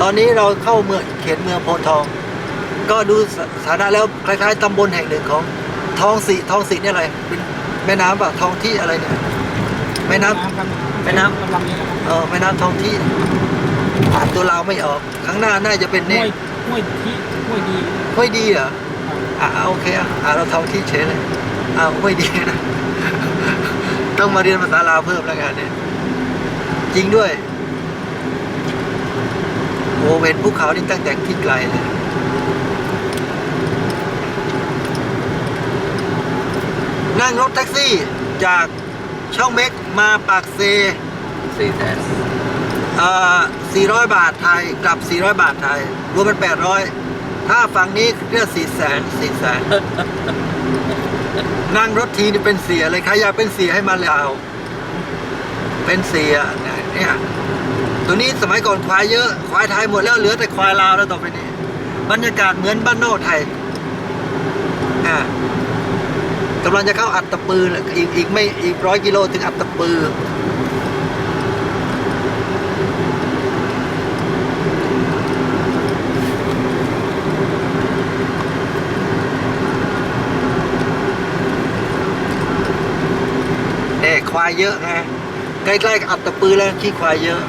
ตอนนี้เราเข้าเมืองเขตเมืองโพธิ์ทอง ก็ดูสสถานะแล้วคล้ายๆตำบลแห่งหนึ่งของทองสีทองสีเนี่ยอะไรเป็นแม่น้ำป่ะทองที่อะไรเนี่ยแม่น้ำครับแม่น้ำกำลังนี้นะครับเออแม่น้ำทองที่อ่านตัวเราวไม่ออกข้างหน้าน่าจะเป็นห้เนี่วยยห้วยที่ห้วยดีห้วยดีเหรออ่าโอเคอะอ่าเราทองที่เฉยเลยอ่าห้วยดีนะต้องมาเรียนภาษาลาวเพิ่มแล้วกันเนี่ยจริงด้วยโอ้ เห็นภูเขานี่ตั้งแต่ที่ไกลเลยนั่งรถแท็กซี่จากช่องเม็กมาปากเซสี่แสนเอ่อ400บาทไทยกลับ400บาทไทย รวมเป็น800ถ้าฝั่งนี้เรียก4แสน4แสนนั่งรถทีนี่เป็นเสียเลยใครอยากเป็นเสียให้มาลาวเป็นเสียเนี่ยตัวนี้สมัยก่อนควายเยอะควายไทยหมดแล้วเหลือแต่ควายลาวแล้วต่อไปนี้บรรยากาศเหมือนบ้านนอกไทยอ่ากำลังจะเข้าอัตตปืออีกอีกไม่อีกร้อยกิโลถึงอัตตปือเอ่ควายเยอะไง ใกล้ๆกับอัตตปือแล้วขี้ควายเยอะ